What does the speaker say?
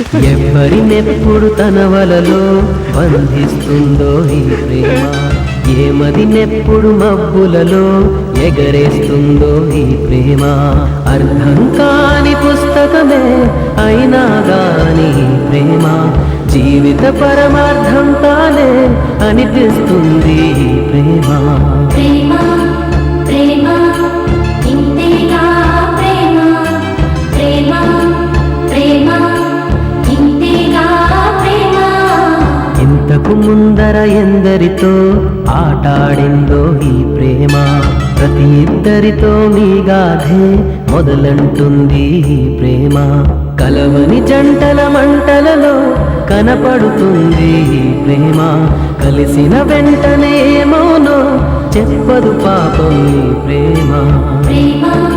ఎవరినెప్పుడు తన వలలో బంధిస్తుందో ఈ ప్రేమ? ఏమది నెప్పుడు మబ్బులలో ఎగరేస్తుందో ఈ ప్రేమ? అర్థం కాని పుస్తకమే అయినా గాని ప్రేమ. జీవిత పరమార్థం తానే అనిపిస్తుంది. ఇంతకు ముందర ఎందరితో ఆటాడిందో ఈ ప్రేమ. ప్రతి ఇద్దరితో మీ గాథే మొదలంటుంది ఈ ప్రేమ. కలవని జంటల మంటలలో కనపడుతుంది ఈ ప్రేమ. కలిసిన వెంటనే ఏమోనో చెప్పదు పాపం ఈ ప్రేమ. ప్రేమ